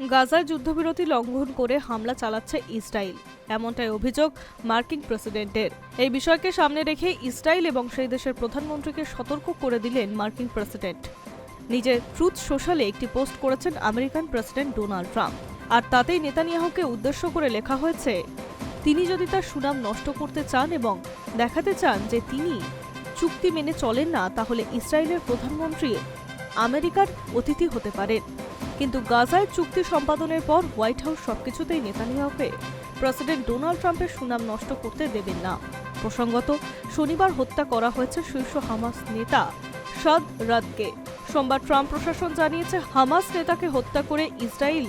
গাজায় যুদ্ধবিরতি লঙ্ঘন করে হামলা চালাচ্ছে ইসরায়েল। এমনটাই অভিযোগ মার্কিন প্রেসিডেন্টের। এই বিষয়কে সামনে রেখে ইসরায়েল এবং সেই দেশের প্রধানমন্ত্রীকে সতর্ক করে দিলেন মার্কিন প্রেসিডেন্ট। নিজের ট্রুথ সোশ্যালে একটি পোস্ট করেছেন আমেরিকান প্রেসিডেন্ট ডোনাল্ড ট্রাম্প। আর তাতেই নেতানিয়াহুকে উদ্দেশ্য করে লেখা হয়েছে, তিনি যদি তার সুনাম নষ্ট করতে চান এবং দেখাতে চান যে তিনি চুক্তি মেনে চলেন না, তাহলে ইসরায়েলের প্রধানমন্ত্রী আমেরিকার অতিথি হতে পারেন। কিন্তু গাজায় চুক্তি সম্পাদনের পর হোয়াইট হাউস সবকিছুতেই নেতানিয়াহুকে প্রেসিডেন্ট ডোনাল্ড ট্রাম্পের সুনাম নষ্ট করতে দেবেন না। প্রসঙ্গত, শনিবার হত্যা করা হয়েছে শীর্ষ হামাস নেতা সাদ রাদকে। সোমবার ট্রাম্প প্রশাসন জানিয়েছে, হামাস নেতাকে হত্যা করে ইসরায়েল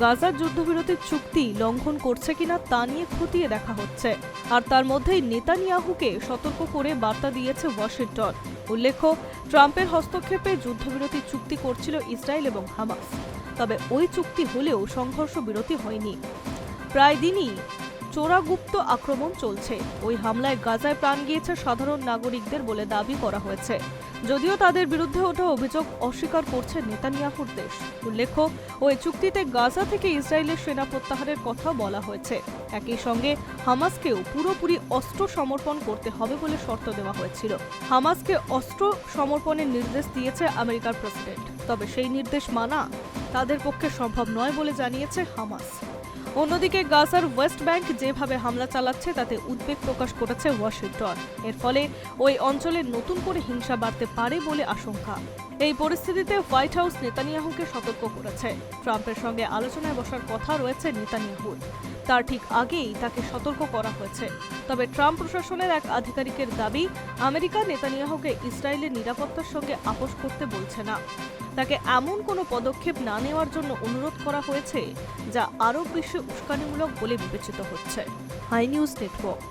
গাজার যুদ্ধবিরতির চুক্তি লঙ্ঘন করছে কিনা তা নিয়ে খতিয়ে দেখা হচ্ছে। আর তার মধ্যেই নেতানিয়াহুকে সতর্ক করে বার্তা দিয়েছে ওয়াশিংটন। উল্লেখ্য, ট্রাম্পের হস্তক্ষেপে যুদ্ধবিরতি চুক্তি করছিল ইসরায়েল এবং হামাস। তবে ওই চুক্তি হলেও সংঘর্ষ বিরতি হয়নি। প্রায় দিনই চোরাগুপ্ত আক্রমণ চলছে। ওই হামলায় গাজায় প্রাণ গিয়েছে সাধারণ নাগরিকদের বলে দাবি করা হয়েছে। যদিও তাদের বিরুদ্ধে ওঠা অভিযোগ অস্বীকার করছে নেতানিয়াহুর দেশ। উল্লেখ্য, ওই চুক্তিতে গাজা থেকে ইসরায়েলের সেনা প্রত্যাহারের কথা বলা হয়েছে। একই সঙ্গে হামাসকেও পুরোপুরি অস্ত্র সমর্পণ করতে হবে বলে শর্ত দেওয়া হয়েছিল। হামাসকে অস্ত্র সমর্পণের নির্দেশ দিয়েছে আমেরিকার প্রেসিডেন্ট। তবে সেই নির্দেশ মানা তাদের পক্ষে সম্ভব নয় বলে জানিয়েছে হামাস। অন্যদিকে গাজার ওয়েস্ট ব্যাংক যেভাবে হামলা চালাচ্ছে, তাতে উদ্বেগ প্রকাশ করেছে ওয়াশিংটন। এর ফলে ওই অঞ্চলে নতুন করে হিংসা বাড়তে পারে বলে আশঙ্কা। এই পরিস্থিতিতে হোয়াইট হাউস নেতানিয়াহুকে সতর্ক করেছে। ট্রাম্পের সঙ্গে আলোচনায় বসার কথা রয়েছে নেতানিয়াহুর তার ঠিক আগেই তাকে সতর্ক করা হয়েছে। তবে ট্রাম্প প্রশাসনের এক আধিকারিকের দাবি, আমেরিকা নেতানিয়াহুকে ইসরায়েলের নিরাপত্তার সঙ্গে আপোষ করতে বলছে না। তাকে এমন কোনো পদক্ষেপ না নেওয়ার জন্য অনুরোধ করা হয়েছে, যা আরব বিশ্বে উস্কানিমূলক বলে বিবেচিত হচ্ছে। Hi news network.